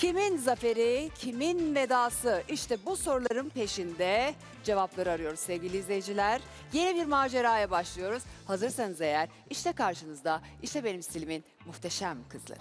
Kimin zaferi, kimin vedası? İşte bu soruların peşinde cevapları arıyoruz sevgili izleyiciler. Yeni bir maceraya başlıyoruz. Hazırsanız eğer işte karşınızda işte benim stilimin muhteşem kızları.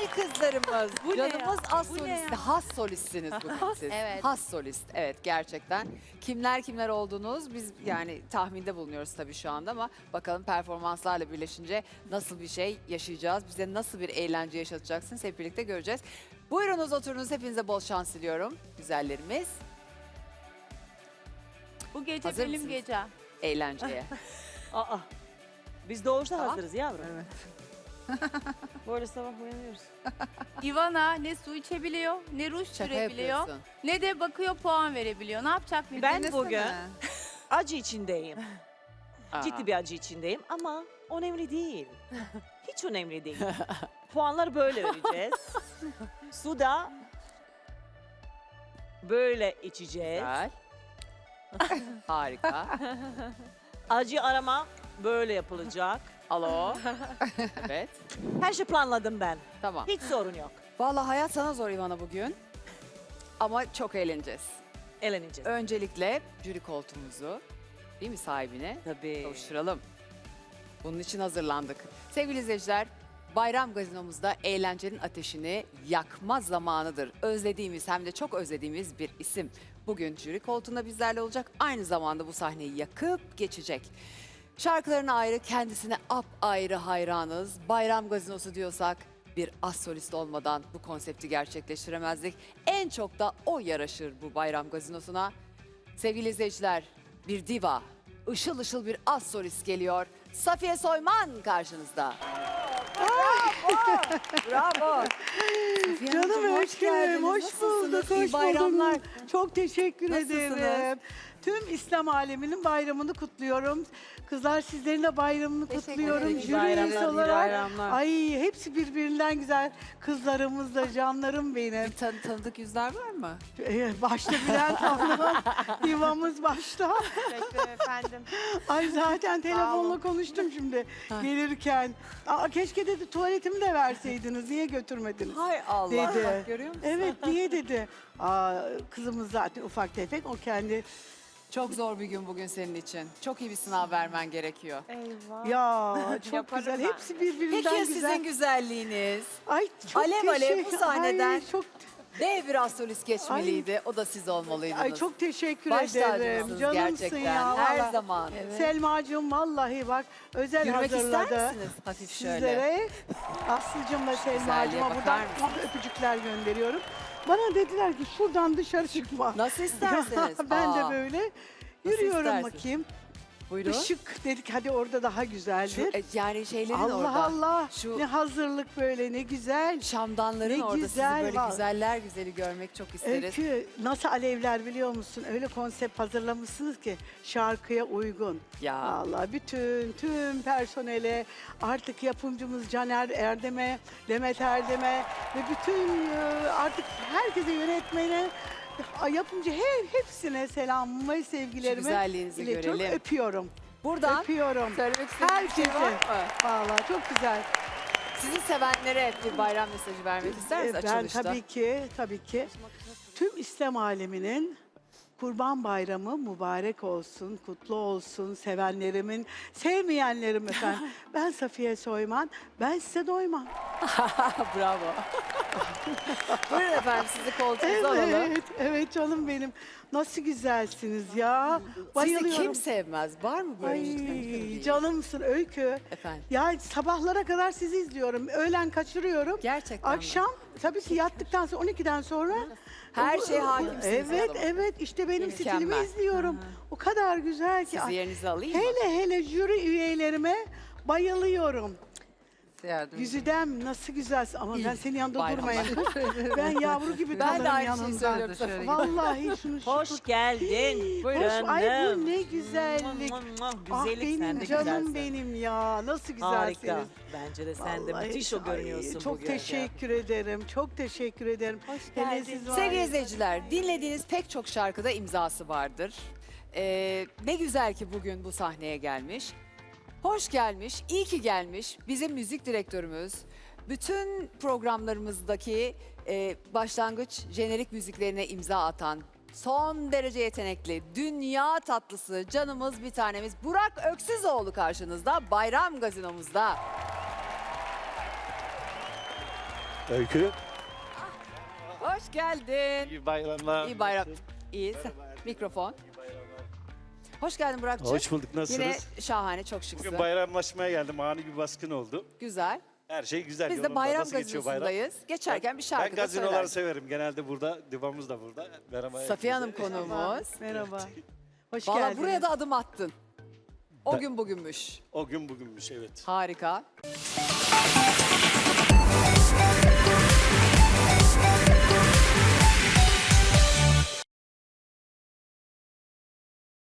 Güzel kızlarımız. Bu ne ya? Canımız az Bu ne solist. ya? Has solistsiniz bugün siz. Evet. Has solist. Evet gerçekten. Kimler kimler olduğunuz biz yani tahminde bulunuyoruz tabii şu anda ama bakalım performanslarla birleşince nasıl bir şey yaşayacağız? Bize nasıl bir eğlence yaşatacaksınız hep birlikte göreceğiz. Buyurunuz oturunuz. Hepinize bol şans diliyorum. Güzellerimiz Bu gece Hazır benim mısınız? gece. eğlenceye. Aa. Biz doğuşta Tamam. hazırız yavrum. Evet. Böyle sabah uyanıyoruz. Ivana ne su içebiliyor, ne ruj Şaka sürebiliyor, yapıyorsun. ne de bakıyor puan verebiliyor. Ne yapacak bir Ben bugün acı içindeyim. Ciddi bir acı içindeyim ama önemli değil. Hiç önemli değil. Puanları böyle vereceğiz. Su da böyle içeceğiz. Güzel. Harika. Acı arama böyle yapılacak. Alo. Evet. Her şey planladım ben. Tamam. Hiç sorun yok. Vallahi hayat sana zor Ivana bugün. Ama çok eğleneceğiz. Eğleneceğiz. Öncelikle jüri koltuğumuzu değil mi sahibine Tabii. kavuşturalım. Bunun için hazırlandık. Sevgili izleyiciler, Bayram Gazino'muzda eğlencenin ateşini yakma zamanıdır. Özlediğimiz hem de çok özlediğimiz bir isim. Bugün jüri koltuğunda bizlerle olacak. Aynı zamanda bu sahneyi yakıp geçecek. Şarkılarına ayrı, kendisine ap ayrı hayranız. Bayram Gazinosu diyorsak bir az solist olmadan bu konsepti gerçekleştiremezdik. En çok da o yaraşır bu Bayram Gazinosu'na. Sevgili izleyiciler, bir diva, ışıl ışıl bir az solist geliyor. Safiye Soyman karşınızda. Bravo. Safiye Canım hoş geldin, hoş bulduk, İyi hoş bayramlar. bulduk. Çok teşekkür Nasılsınız? ederim. Tüm İslam aleminin bayramını kutluyorum. Kızlar sizlerin de bayramını Teşekkür kutluyorum. ederim. Jüri Bayramlar, üyesi iyi olarak. bayramlar. Ay hepsi birbirinden güzel. Kızlarımız da canlarım benim. Tan- tanıdık yüzler var mı? Ee, başta Bülent Hanım'ın divamız başta. Teşekkür efendim. Ay zaten telefonla konuştum şimdi gelirken. Aa, keşke dedi tuvaletimi de verseydiniz. Niye götürmediniz? Hay Allah. Dedi. Bak, görüyor musun? Evet niye dedi. Aa, kızımız zaten ufak tefek o kendi Çok zor bir gün bugün senin için. Çok iyi bir sınav vermen gerekiyor. Eyvah. Ya çok Yaparım güzel. ben. Hepsi birbirinden Peki ya güzel. sizin güzelliğiniz? Ay çok Alev alev bu teşekkür- sahneden Ay, çok Dev bir astrolist geçmeliydi. O da siz olmalıydınız. ay çok teşekkür Baş ederim. Canımsın gerçekten. ya. Her vallahi. zaman. Selma'cığım vallahi bak özel Yürümek hazırladı. ister misiniz? Hafif şöyle. Sizlere Aslı'cımla Selma'cığıma bakar buradan mısınız? öpücükler gönderiyorum. Bana dediler ki şuradan dışarı çıkma. Nasıl isterseniz. ben de Aa, böyle yürüyorum istersin? bakayım. Buyurun. Işık dedik hadi orada daha güzeldir. Şu, e, yani şeylerin Allah orada. Allah Şu- ne hazırlık böyle ne güzel. Şamdanların Ne orada güzel sizi böyle var. güzeller güzeli görmek çok isteriz. Öykü nasıl alevler biliyor musun? Öyle konsept hazırlamışsınız ki şarkıya uygun. Ya. Vallahi bütün tüm personele artık yapımcımız Caner Erdem'e, Demet Erdem'e ve bütün e, artık herkese yönetmene yapımcı her hepsine selamımı ve Şu sevgilerimi güzelliğinizi iletiyorum. görelim. Öpüyorum. Buradan Öpüyorum. söylemek istediğiniz bir şey Herkese. var mı? Vallahi çok güzel. Sizi sevenlere bir bayram mesajı vermek ister misiniz Ben açılışta? tabii ki, tabii ki tüm İslam aleminin Kurban Bayramı mübarek olsun, kutlu olsun sevenlerimin, sevmeyenlerim efendim. ben Safiye Soyman, ben size doymam. Bravo. Buyurun efendim sizi koltuğunuza alalım. Evet, evet canım benim. Nasıl güzelsiniz ya. Sizi Bayılıyorum. kim sevmez? Var mı böyle Ay bir canımsın Öykü. Efendim. Ya sabahlara kadar sizi izliyorum. Öğlen kaçırıyorum. Gerçekten mi? Akşam tabii ki yattıktan sonra 12'den sonra Her şeye hakimsiniz o Evet zaman. evet işte benim Mükemmel. stilimi izliyorum. O kadar güzel ki. Sizi Ay, yerinize alayım mı? hele hele jüri üyelerime bayılıyorum. Yüzüdem nasıl güzelsin ama ben senin yanında durmayayım. ben yavru gibi Ben de kalırım aynı şeyi yanında. söylüyorum. Vallahi şunu Hoş geldin. Hoş, ay bu ne güzellik. Ah Güzellik sen benim de canım güzelsin. benim ya. Nasıl güzelsiniz. Harika. Bence de sen de Vallahi, müthiş o ay, görünüyorsun Çok bugün. teşekkür ederim. Çok teşekkür ederim. Hoş geldin. Sevgili izleyiciler, dinlediğiniz pek çok şarkıda imzası vardır. Ee, ne güzel ki bugün bu sahneye gelmiş. Hoş gelmiş, iyi ki gelmiş. Bizim müzik direktörümüz, bütün programlarımızdaki e, başlangıç jenerik müziklerine imza atan, son derece yetenekli, dünya tatlısı, canımız bir tanemiz Burak Öksüzoğlu karşınızda, Bayram Gazino'muzda. Öykü. Hoş geldin. İyi bayramlar. İyi bayram. İyi. Mikrofon. Hoş geldin Burak'cığım. Hoş bulduk. Nasılsınız? Yine şahane, çok şıksın. Bugün bayramlaşmaya geldim. Ani bir baskın oldu. Güzel. Her şey güzel. Biz de bayram gazinosundayız. Geçerken bir şarkı Ben da gazinoları söylersin. severim. Genelde burada, divamız da burada. Merhaba. Safiye Hanım konuğumuz. Merhaba. Hoş Valla geldiniz. buraya da adım attın. O Ben- gün bugünmüş. O gün bugünmüş evet. Harika.